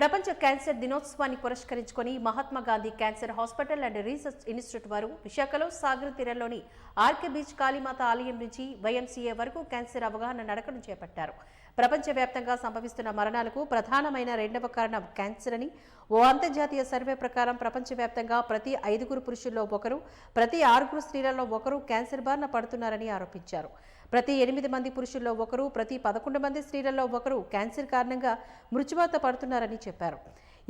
ప్రపంచ క్యాన్సర్ దినోత్సవాన్ని పురస్కరించుకొని Mahatma Gandhi cancer hospital and research institute వారు విశాఖలో సాగర్ తీరంలోని ఆర్కే బీచ్ కాళీమాత ఆలయం నుంచి వైఎంసీఏ వరకు క్యాన్సర్ అవగాహన నడకను చేపట్టారు. ప్రపంచవ్యాప్తంగా సంభవిస్తున్న మరణాలకు ప్రధానమైన రెండవ కారణం క్యాన్సర్ అని. ఓ అంతర్జాతీయ సర్వే ప్రకారం ప్రపంచవ్యాప్తంగా ప్రతి ఐదుగురు పురుషుల్లో ఒకరు ప్రతి ఆరుగురు స్త్రీలలో ఒకరు క్యాన్సర్ బారిన పడుతున్నారని ఆరోపించారు. ప్రతి ఎనిమిది మంది పురుషుల్లో ఒకరు ప్రతి పదకొండు మంది స్త్రీలలో ఒకరు క్యాన్సర్ కారణంగా మృత్యువాత పడుతున్నారని చెప్పారు.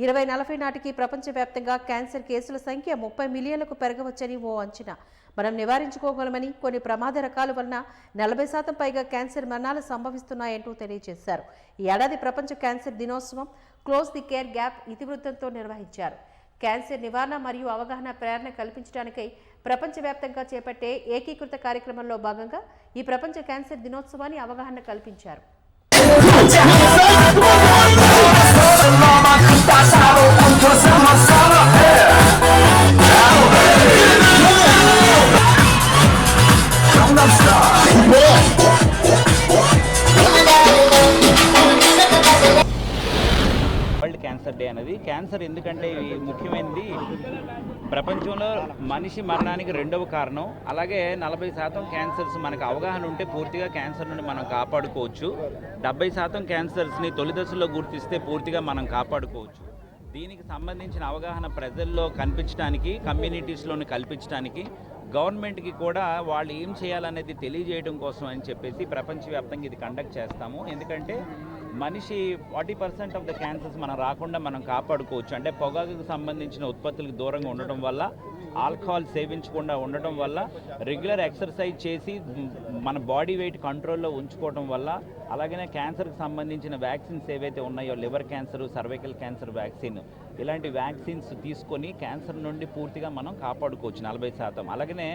ఇరవై నలభై నాటికి ప్రపంచవ్యాప్తంగా క్యాన్సర్ కేసుల సంఖ్య ముప్పై మిలియన్లకు పెరగవచ్చని ఓ అంచనా. మనం నివారించుకోగలమని కొన్ని ప్రమాద రకాల వలన నలభై శాతం పైగా క్యాన్సర్ మరణాలు సంభవిస్తున్నాయంటూ తెలియజేశారు. ఈ ఏడాది ప్రపంచ క్యాన్సర్ దినోత్సవం క్లోజ్ ది కేర్ గ్యాప్ ఇతివృత్తంతో నిర్వహించారు. క్యాన్సర్ నివారణ మరియు అవగాహన ప్రేరణ కల్పించడానికై ప్రపంచవ్యాప్తంగా చేపట్టే ఏకీకృత కార్యక్రమంలో భాగంగా ఈ ప్రపంచ క్యాన్సర్ దినోత్సవాన్ని అవగాహన కల్పించారు. Gangnam Style క్యాన్సర్ డే అనేది క్యాన్సర్ ఎందుకంటే ఇది ముఖ్యమైనది. ప్రపంచంలో మనిషి మరణానికి రెండవ కారణం. అలాగే నలభై శాతం క్యాన్సర్స్ మనకు అవగాహన ఉంటే పూర్తిగా క్యాన్సర్ నుండి మనం కాపాడుకోవచ్చు. డెబ్బై శాతం క్యాన్సర్స్ని తొలి దశలో గుర్తిస్తే పూర్తిగా మనం కాపాడుకోవచ్చు. దీనికి సంబంధించిన అవగాహన ప్రజల్లో కనిపించడానికి కమ్యూనిటీస్లోని కల్పించడానికి గవర్నమెంట్కి కూడా వాళ్ళు ఏం చేయాలనేది తెలియజేయడం కోసం అని చెప్పేసి ప్రపంచవ్యాప్తంగా ఇది కండక్ట్ చేస్తాము. ఎందుకంటే మనిషి forty percent of the cancers మనం రాకుండా మనం కాపాడుకోవచ్చు. అంటే పొగాకు సంబంధించిన ఉత్పత్తులకు దూరంగా ఉండటం వల్ల ఆల్కహాల్ సేవించకుండా ఉండటం వల్ల రెగ్యులర్ ఎక్సర్సైజ్ చేసి మన బాడీ వెయిట్ కంట్రోల్లో ఉంచుకోవడం వల్ల అలాగనే క్యాన్సర్కి సంబంధించిన వ్యాక్సిన్స్ ఏవైతే ఉన్నాయో liver cancer cervical cancer vaccine ఇలాంటి వ్యాక్సిన్స్ తీసుకొని క్యాన్సర్ నుండి పూర్తిగా మనం కాపాడుకోవచ్చు నలభై శాతం. అలాగనే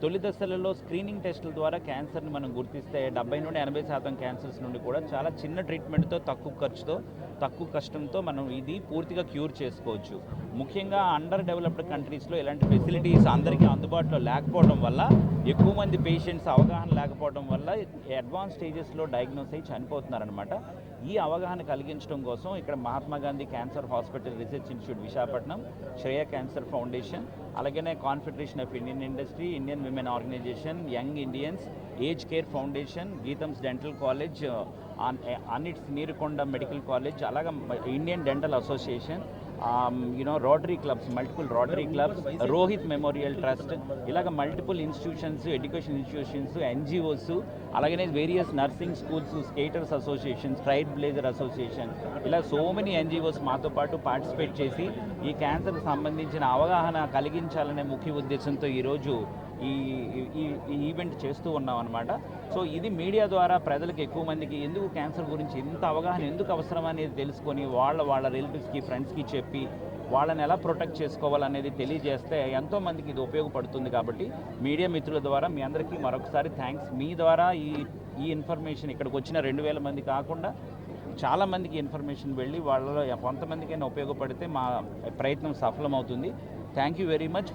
తొలి దశలలో స్క్రీనింగ్ టెస్టుల ద్వారా క్యాన్సర్ని మనం గుర్తిస్తే డెబ్బై నుండి ఎనభై శాతం క్యాన్సర్స్ నుండి కూడా చాలా చిన్న ట్రీట్మెంట్తో తక్కువ ఖర్చుతో తక్కువ కష్టంతో మనం ఇది పూర్తిగా క్యూర్ చేసుకోవచ్చు. ముఖ్యంగా అండర్ డెవలప్డ్ కంట్రీస్లో ఇలాంటి ఫెసిలిటీస్ అందరికీ అందుబాటులో లేకపోవడం వల్ల ఎక్కువ మంది పేషెంట్స్ అవగాహన లేకపోవడం వల్ల అడ్వాన్స్ స్టేజెస్లో డయాగ్నోస్ అయ్యి చనిపోతున్నారనమాట ఈ అవగాహన కలిగించడం కోసం ఇక్కడ Mahatma Gandhi cancer hospital research institute Visakhapatnam Shreya cancer foundation అలాగనే confederation of Indian industry Indian women organisation young Indians age care foundation GITAM's dental college ANITS Neerukonda medical college అలాగే Indian dental association you know Rotary clubs multiple Rotary clubs Rohit memorial trust ఇలాగ multiple institutions education institutions NGOs అలాగనే various nursing schools skaters association straight blazer association ఇలా so many NGOs మాతో పాటు participate చేసి ఈ క్యాన్సర్కి సంబంధించిన అవగాహన కలిగించాలనే ముఖ్య ఉద్దేశంతో ఈరోజు ఈ ఈ ఈ ఈవెంట్ చేస్తూ ఉన్నాం అనమాట సో ఇది మీడియా ద్వారా ప్రజలకు ఎక్కువ మందికి ఎందుకు క్యాన్సర్ గురించి ఎంత అవగాహన ఎందుకు అవసరం అనేది తెలుసుకొని వాళ్ళ వాళ్ళ రిలేటివ్స్కి ఫ్రెండ్స్కి చెప్పి వాళ్ళని ఎలా ప్రొటెక్ట్ చేసుకోవాలనేది తెలియజేస్తే ఎంతో మందికి ఇది ఉపయోగపడుతుంది కాబట్టి మీడియా మిత్రుల ద్వారా మీ అందరికీ మరొకసారి థ్యాంక్స్ మీ ద్వారా ఈ ఈ ఇన్ఫర్మేషన్ ఇక్కడికి వచ్చిన రెండు వేల మంది కాకుండా చాలామందికి ఇన్ఫర్మేషన్ వెళ్ళి వాళ్ళలో కొంతమందికైనా ఉపయోగపడితే మా ప్రయత్నం సఫలమవుతుంది. Thank you very much